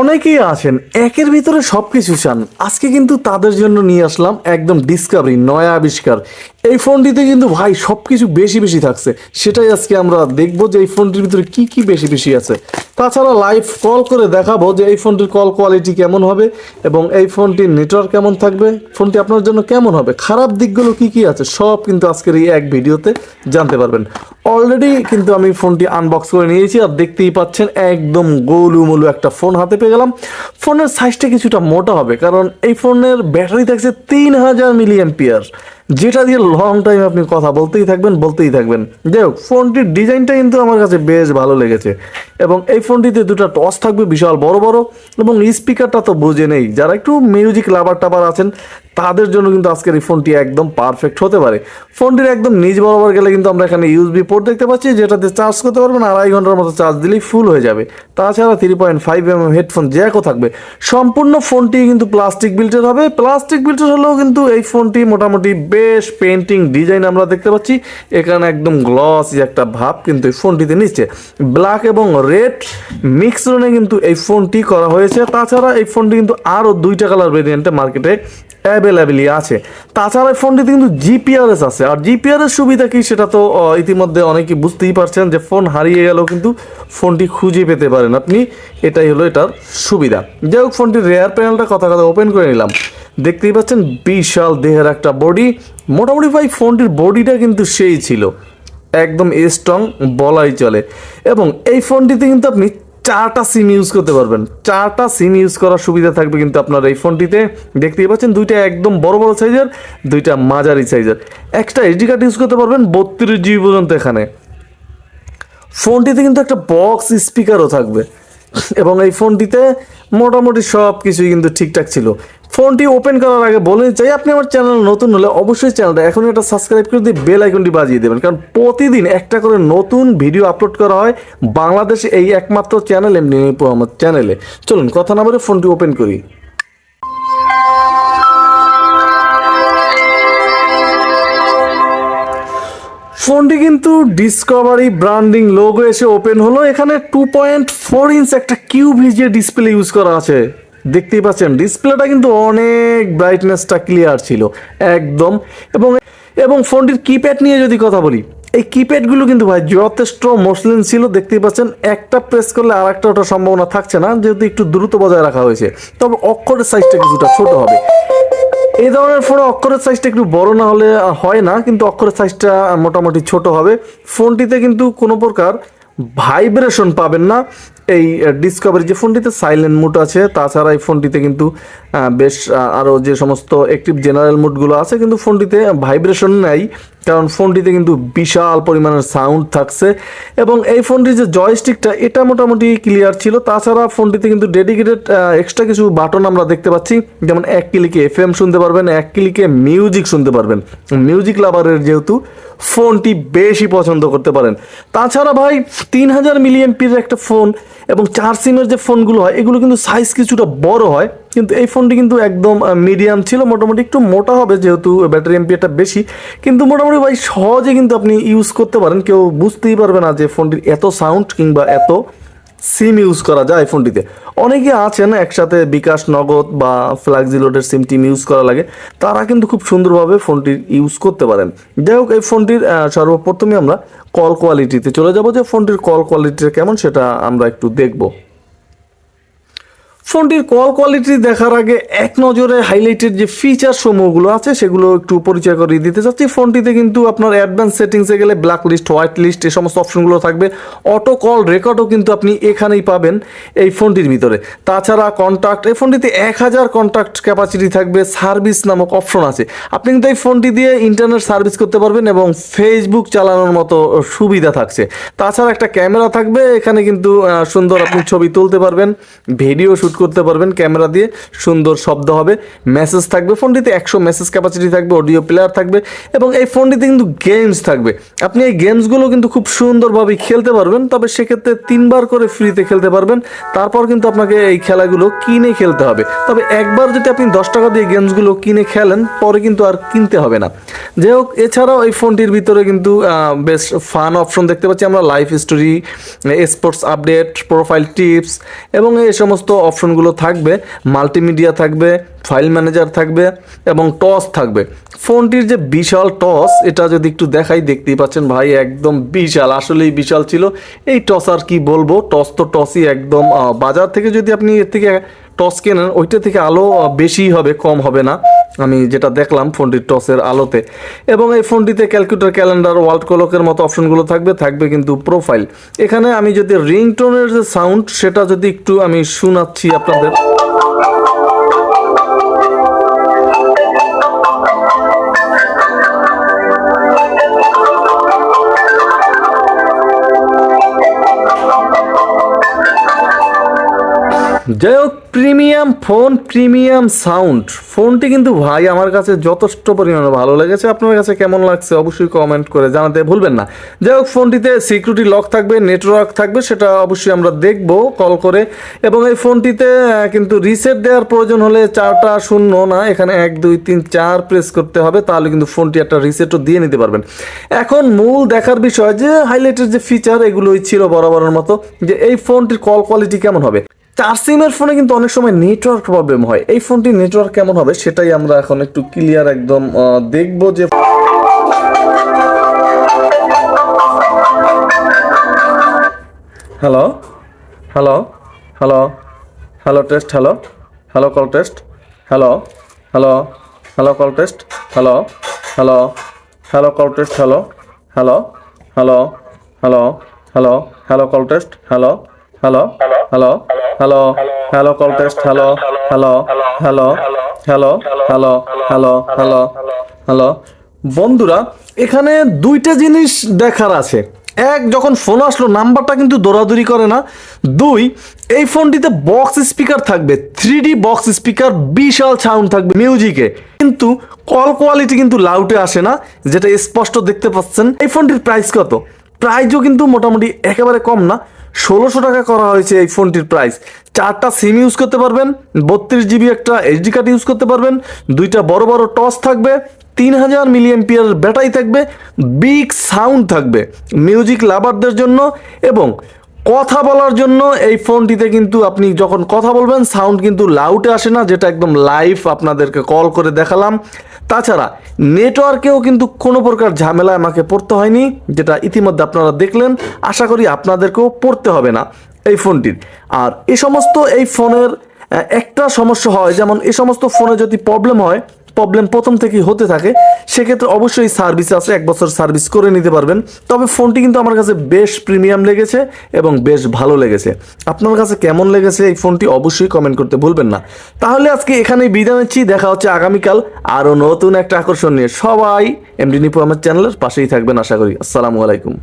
অনেকেই আছেন, একের ভিতরে সব কিছু চান। আজকে কিন্তু তাদের জন্য নিয়ে আসলাম একদম ডিসকাভারি নয়া আবিষ্কার। এই ফোনটিতে কিন্তু ভাই সব কিছু বেশি বেশি থাকছে। সেটাই আজকে আমরা দেখব যে এই ফোনটির ভিতরে কি কি বেশি বেশি আছে। তাছাড়া লাইভ কল করে দেখাবো যে এই ফোনটির কল কোয়ালিটি কেমন হবে এবং এই ফোনটির নেটওয়ার্ক কেমন থাকবে, ফোনটি আপনার জন্য কেমন হবে, খারাপ দিকগুলো কি কি আছে, সব কিন্তু আজকের এই এক ভিডিওতে জানতে পারবেন। অলরেডি কিন্তু আমি ফোনটি আনবক্স করে নিয়েছি আর দেখতেই পাচ্ছেন একদম গোলুমলু একটা ফোন হাতে পেয়ে গেলাম, ফোনের সাইজটা কিছুটা মোটা হবে, কারণ এই ফোনের ব্যাটারি থাকছে তিন হাজার মিলিয়ান অ্যাম্পিয়ার যেটা দিয়ে লং টাইম আপনি কথা বলতেই থাকবেন বলতেই থাকবেন। যাই হোক, ফোনটির ডিজাইনটা কিন্তু আমার কাছে বেশ ভালো লেগেছে। এবং এই ফোনটিতে দুটো টস থাকবে, বিশাল বড় বড়, এবং স্পিকারটা তো বুঝে নেই। যারা একটু মিউজিক লাভার টাবার আছেন, তাদের জন্য কিন্তু আজকের এই ফোনটি একদম পারফেক্ট হতে পারে। ফোনটির একদম নিজ বরাবর গেলে কিন্তু আমরা এখানে ইউএসবি পোর্ট দেখতে পাচ্ছি, যেটাতে চার্জ করতে পারবেন, আড়াই ঘণ্টার মতো চার্জ দিলেই ফুল হয়ে যাবে। তাছাড়া three point five m m headphone জ্যাকও থাকবে। সম্পূর্ণ ফোনটি কিন্তু প্লাস্টিক বিল্টের হবে। প্লাস্টিক বিল্টের হলেও কিন্তু এই ফোনটি মোটামুটি বেশ পেন্টিং ডিজাইন আমরা দেখতে পাচ্ছি। এখানে একদম গ্লসি একটা ভাব কিন্তু এই ফোনটিতে নিচ্ছে। ব্ল্যাক এবং রেড মিক্স রনে কিন্তু এই ফোনটি করা হয়েছে। তাছাড়া এই ফোনটি কিন্তু আরও দুইটা কালার ভেরিয়েন্টে মার্কেটে অ্যাভেলেবেলই আছে। তাছাড়া ফোনটিতে কিন্তু জিপিআরএস আছে। আর জিপিআরএস সুবিধা কি সেটা তো ইতিমধ্যে অনেকেই বুঝতেই পারছেন যে ফোন হারিয়ে গেলেও কিন্তু ফোনটি খুঁজে পেতে পারেন। আপনি এটাই হলো এটার সুবিধা। যাই হোক, ফোনটির রেয়ার প্যানেলটা কথা কথা ওপেন করে নিলাম। দেখতেই পাচ্ছেন বিশাল দেহের একটা বডি মোটামুটি ভাই ফোনটির বডিটা কিন্তু সেই ছিল। একদম স্ট্রং বলাই চলে। এবং এই ফোনটিতে কিন্তু আপনি চারটা সিম ইউজ করতে পারবেন। চারটা সিম ইউজ করার সুবিধা থাকবে কিন্তু আপনার এই ফোনটিতে দেখতেই পাচ্ছেন, দুইটা একদম বড় বড় সাইজের দুইটা মাঝারি সাইজের একটা এইচডি কার্ড ইউজ করতে পারবেন বত্রিশ জিবি পর্যন্ত এখানে। ফোনটিতে কিন্তু একটা বক্স স্পিকারও থাকবে। এবং এই ফোনটিতে মোটামুটি সব কিছুই কিন্তু ঠিকঠাক ছিল। ফোনটি ওপেন করার আগে বলে চাই, আপনি আমার চ্যানেল নতুন হলে অবশ্যই চ্যানেলটা এখনই একটা সাবস্ক্রাইব করে দিয়ে বেল আইকনটি বাজিয়ে দেবেন। কারণ প্রতিদিন একটা করে নতুন ভিডিও আপলোড করা হয় বাংলাদেশে এই একমাত্র চ্যানেল এমনি আমার চ্যানেলে চলুন, কথা না বলে ফোনটি ওপেন করি। ফোনটি কিন্তু ডিসকভারি ব্র্যান্ডিং লোগো এসে ওপেন হলো। এখানে টু পয়েন্ট ফোর ইঞ্চ একটা কিউ ভিজিএ ডিসপ্লে ইউজ করা আছে। দেখতেই পাচ্ছেন ডিসপ্লেটা কিন্তু অনেক ব্রাইটনেসটা ক্লিয়ার ছিল, একদম। এবং এবং ফোনটির কিপ্যাড নিয়ে যদি কথা বলি, এই কিপ্যাডগুলো কিন্তু ভাই যথেষ্ট মসলিন ছিল। দেখতেই পাচ্ছেন, একটা প্রেস করলে আর একটা ওঠার সম্ভাবনা থাকছে না, যেহেতু একটু দ্রুত বজায় রাখা হয়েছে। তবে অক্ষরের সাইজটা কিছুটা ছোট হবে। এই ধরনের ফোনে অক্ষরের সাইজটা একটু বড় না হলে হয় না, কিন্তু অক্ষরের সাইজটা মোটামুটি ছোট হবে। ফোনটিতে কিন্তু কোনো প্রকার ভাইব্রেশন পাবেন না। এই ডিসকভারি যে ফোনটিতে সাইলেন্ট মুড আছে, তাছাড়া এই ফোনটিতে কিন্তু বেশ আরও যে সমস্ত অ্যাক্টিভ জেনারেল মুডগুলো আছে, কিন্তু ফোনটিতে ভাইব্রেশন নেই। কারণ ফোনটিতে কিন্তু বিশাল পরিমাণের সাউন্ড থাকছে এবং এই ফোনটির যে জয়স্টিকটা এটা মোটামুটি ক্লিয়ার ছিল। তাছাড়া ফোনটিতে কিন্তু ডেডিকেটেড এক্সট্রা কিছু বাটন আমরা দেখতে পাচ্ছি। যেমন এক ক্লিকে এফ এম শুনতে পারবেন, এক ক্লিকে মিউজিক শুনতে পারবেন। মিউজিক লাভারের যেহেতু ফোনটি বেশি পছন্দ করতে পারেন। তাছাড়া ভাই, তিন হাজার মিলিয়ন পির একটা ফোন এবং চার সিমের যে ফোনগুলো হয়, এগুলো কিন্তু সাইজ কিছুটা বড় হয়। কিন্তু এই ফোনটি কিন্তু একদম মিডিয়াম ছিল, মোটামুটি একটু মোটা হবে যেহেতু ব্যাটারি এমপিটা বেশি। কিন্তু মোটামুটি ভাই সহজে কিন্তু আপনি ইউজ করতে পারেন। কেউ বুঝতেই পারবে না যে ফোনটির এত সাউন্ড কিংবা এত সিম ইউজ করা যায় ফোনটিতে। অনেকে আছেন একসাথে বিকাশ নগদ বা ফ্ল্যাক্সি লোডের সিম টিম ইউজ করা লাগে। তারা কিন্তু খুব সুন্দরভাবে ফোনটি ইউজ করতে পারেন। যাই হোক, এই ফোনটির সর্বপ্রথমে আমরা কল কোয়ালিটিতে চলে যাব যে ফোনটির কল কোয়ালিটিটা কেমন সেটা আমরা একটু দেখব। ফোনটির কল কোয়ালিটি দেখার আগে এক নজরে হাইলাইটেড যে ফিচার সমূহগুলো আছে, সেগুলো একটু পরিচয় করিয়ে দিতে চাচ্ছি। ফোনটিতে কিন্তু আপনার অ্যাডভান্স সেটিংসে গেলে ব্ল্যাক লিস্ট হোয়াইট লিস্ট এই সমস্ত অপশনগুলো থাকবে অটো কল রেকর্ডও কিন্তু আপনি এখানেই পাবেন এই ফোনটির ভিতরে। তাছাড়া কন্ট্যাক্ট এই ফোনটিতে এক হাজার কন্ট্যাক্ট ক্যাপাসিটি থাকবে সার্ভিস নামক অপশন আছে। আপনি কিন্তু এই ফোনটি দিয়ে ইন্টারনেট সার্ভিস করতে পারবেন এবং ফেসবুক চালানোর মতো সুবিধা থাকছে। তাছাড়া একটা ক্যামেরা থাকবে, এখানে কিন্তু সুন্দর আপনি ছবি তুলতে পারবেন ভিডিও শ্যুট করতে পারবেন, ক্যামেরা দিয়ে সুন্দর শব্দ হবে মেসেজ থাকবে, ফোনটিতে একশো মেসেজ ক্যাপাসিটি থাকবে অডিও প্লেয়ার থাকবে এবং এই ফোনটিতে কিন্তু গেমস থাকবে। আপনি এই গেমসগুলো কিন্তু খুব সুন্দরভাবে খেলতে পারবেন, তবে সেক্ষেত্রে তিনবার করে ফ্রিতে খেলতে পারবেন, তারপর কিন্তু আপনাকে এই খেলাগুলো কিনে খেলতে হবে। তবে একবার যদি আপনি দশ টাকা দিয়ে গেমসগুলো কিনে খেলেন, পরে কিন্তু আর কিনতে হবে না। যাই হোক, এছাড়াও এই ফোনটির ভিতরে কিন্তু বেশ ফান অপশন দেখতে পাচ্ছি আমরা life story sports update profile tips এবং এই সমস্ত অপশন অপশনগুলো থাকবে, মাল্টিমিডিয়া থাকবে, ফাইল ম্যানেজার থাকবে এবং টস থাকবে। ফোনটির যে বিশাল টস, এটা যদি একটু দেখাই, দেখতেই পাচ্ছেন ভাই, একদম বিশাল, আসলেই বিশাল ছিল। এই টস আর কি বলব, টস তো টসই একদম বাজার থেকে যদি আপনি এর থেকে টস কেনেন, ওইটা থেকে আলো বেশি হবে, কম হবে না। আমি যেটা দেখলাম ফোনটির টসের আলোতে। এবং এই ফোনটিতে ক্যালকুলেটর, ক্যালেন্ডার, ওয়ার্ল্ড কলকের মতো অপশনগুলো থাকবে থাকবে কিন্তু প্রোফাইল। এখানে আমি যদি রিংটোনের যে সাউন্ড, সেটা যদি একটু আমি শোনাচ্ছি আপনাদের। যাই হোক প্রিমিয়াম ফোন, প্রিমিয়াম সাউন্ড। ফোনটি কিন্তু ভাই আমার কাছে যথেষ্ট পরিমাণে ভালো লেগেছে। আপনার কাছে কেমন লাগছে অবশ্যই কমেন্ট করে জানাতে ভুলবেন না। যাই হোক, ফোনটিতে সিকিউরিটি লক থাকবে নেটওয়ার্ক থাকবে, সেটা অবশ্যই আমরা দেখব কল করে। এবং এই ফোনটিতে কিন্তু রিসেট দেওয়ার প্রয়োজন হলে চারটা শূন্য না, এখানে এক, দুই, তিন, চার প্রেস করতে হবে, তাহলে কিন্তু ফোনটি একটা রিসেটও দিয়ে নিতে পারবেন। এখন মূল দেখার বিষয় যে হাইলাইটের যে ফিচার এগুলোই ছিল বরাবরের মতো, যে এই ফোনটির কল কোয়ালিটি কেমন হবে। চার সিমের ফোনে কিন্তু অনেক সময় নেটওয়ার্ক প্রবলেম হয়। এই ফোনটির নেটওয়ার্ক কেমন হবে সেটাই আমরা এখন একটু ক্লিয়ার একদম দেখব যে hello hello hello hello test hello hello call test hello hello hello call test hello hello hello call test hello hello hello hello hello hello call test hello hello hello hello hello call test hello hello hello hello hello hello hello hello বন্ধুরা এখানে দুইটা জিনিস দেখার আছে এক যখন phone আসলো নাম্বারটা কিন্তু দৌড়াদৌড়ি করে না দুই এই ফোনটিতে বক্স স্পিকার থাকবে থ্রি ডি বক্স স্পিকার বিশাল সাউন্ড থাকবে মিউজিকে কিন্তু কল কোয়ালিটি কিন্তু লাউটে আসে না যেটা স্পষ্ট দেখতে পাচ্ছেন এই ফোনটির প্রাইস কত প্রাইসও কিন্তু মোটামুটি একেবারে কম না ষোলোশো টাকা করা হয়েছে এই ফোনটির প্রাইস চারটা সিম ইউজ করতে পারবেন, বত্রিশ জিবি একটা এইচডি কার্ড ইউজ করতে পারবেন, দুইটা বড় বড় টস থাকবে, তিন হাজার মিলিয়ন পিয়ার ব্যাটারি থাকবে বিগ সাউন্ড থাকবে মিউজিক লাভারদের জন্য এবং কথা বলার জন্য এই ফোনটিতে কিন্তু আপনি যখন কথা বলবেন সাউন্ড কিন্তু লাউটে আসে না, যেটা একদম লাইভ আপনাদেরকে কল করে দেখালাম। তাছাড়া নেটওয়ার্কেও কিন্তু কোনো প্রকার ঝামেলা আমাকে পড়তে হয়নি, যেটা ইতিমধ্যে আপনারা দেখলেন। আশা করি আপনাদেরকেও পড়তে হবে না এই ফোনটির। আর এ সমস্ত এই ফোনের একটা সমস্যা হয়, যেমন এ সমস্ত ফোনে যদি প্রবলেম হয় প্রবলেম প্রথম থেকেই হতে থাকে, সেক্ষেত্রে অবশ্যই সার্ভিস আছে, এক বছর সার্ভিস করে নিতে পারবেন। তবে ফোনটি কিন্তু আমার কাছে বেশ প্রিমিয়াম লেগেছে এবং বেশ ভালো লেগেছে। আপনার কাছে কেমন লেগেছে এই ফোনটি অবশ্যই কমেন্ট করতে ভুলবেন না। তাহলে আজকে এখানেই বিদায় নিচ্ছি, দেখা হচ্ছে আগামীকাল আরও নতুন একটা আকর্ষণ নিয়ে। সবাই এমডি নিপু আমার চ্যানেলের পাশেই থাকবেন, আশা করি। আসসালামু আলাইকুম।